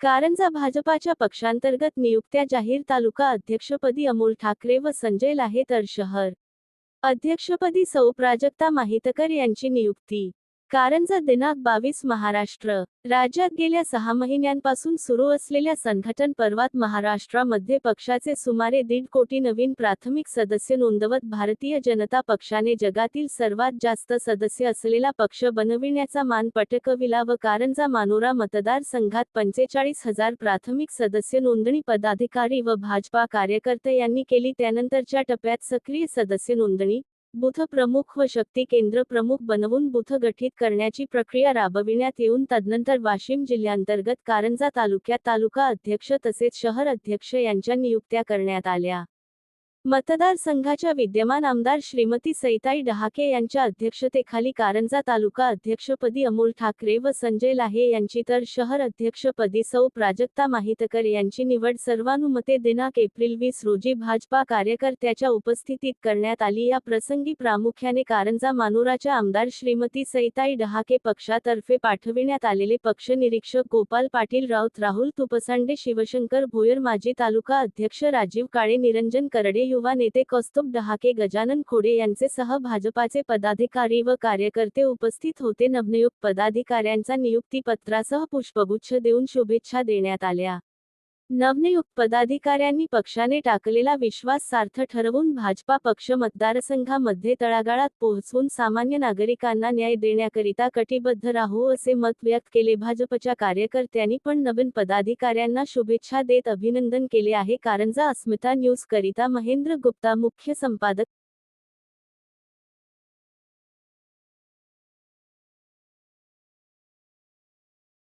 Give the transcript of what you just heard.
कारंजा भाजपाच्या पक्षांतर्गत नियुक्त्या जाहीर तालुका अध्यक्षपदी अमोल ठाकरे व संजय लाहे तर शहर. अध्यक्षपदी सौ प्राजक्ता माहितकर यांची नियुक्ती. कारंजा दिनांक बावीस महाराष्ट्र. राज्यात गेल्या सहा महिन्यांपासून सुरू असलेल्या संघटन पर्वात महाराष्ट्रामध्ये पक्षाचे सुमारे दीड कोटी नवीन प्राथमिक सदस्य नोंदवत भारतीय जनता पक्षाने जगातील सर्वात जास्त सदस्य असलेला पक्ष बनविण्याचा मान पटकविला व कारंजा मानोरा मतदारसंघात पंचेचाळीस हजार प्राथमिक सदस्य नोंदणी पदाधिकारी व भाजपा कार्यकर्ते यांनी केली. त्यानंतरच्या टप्प्यात सक्रिय सदस्य नोंदणी बुथ प्रमुख व शक्ती केंद्र प्रमुख बनवून बुथ गठीत करण्याची प्रक्रिया राबविण्यात येऊन तदनंतर वाशिम जिल्ह्यांतर्गत कारंजा तालुक्यात तालुका अध्यक्ष तसेच शहर अध्यक्ष यांच्या नियुक्त्या करण्यात आल्या. मतदारसंघाच्या विद्यमान आमदार श्रीमती सईताई डहाके यांच्या अध्यक्षतेखाली कारंजा तालुका अध्यक्षपदी अमोल ठाकरे व संजय लाहे यांची तर शहर अध्यक्षपदी सौ प्राजक्ता माहितकर यांची निवड सर्वानुमते दिनांक एप्रिल वीस रोजी भाजपा कार्यकर्त्याच्या उपस्थितीत करण्यात आली. या प्रसंगी प्रामुख्याने कारंजा मानोराच्या आमदार श्रीमती सईताई डहाके पक्षातर्फे पाठविण्यात आलेले पक्ष निरीक्षक गोपाल पाटील राऊत राहुल तुपसांडे शिवशंकर भोयर माजी तालुका अध्यक्ष राजीव काळे निरंजन करडे युवा नेते कौस्तुभ डहाके, गजानन खोडे यांचे सह भाजपाचे पदाधिकारी व कार्यकर्ते उपस्थित होते. नवनियुक्त पदाधिकाऱ्यांचा नियुक्तीपत्रासह पुष्पगुच्छ देऊन शुभेच्छा देण्यात आल्या. नवनियुक्त पदाधिकाऱ्यांनी पक्षाने टाकलेला विश्वास सार्थ ठरवून भाजपा पक्ष मतदारसंघामध्ये तळागाळात पोहोचवून सामान्य नागरिकांना न्याय देण्याकरिता कटिबद्ध राहू असे मत व्यक्त केले. भाजपच्या कार्यकर्त्यांनी पण नवीन पदाधिकाऱ्यांना शुभेच्छा देत अभिनंदन केले आहे. कारंजा अस्मिता न्यूज करिता महेंद्र गुप्ता मुख्य संपादक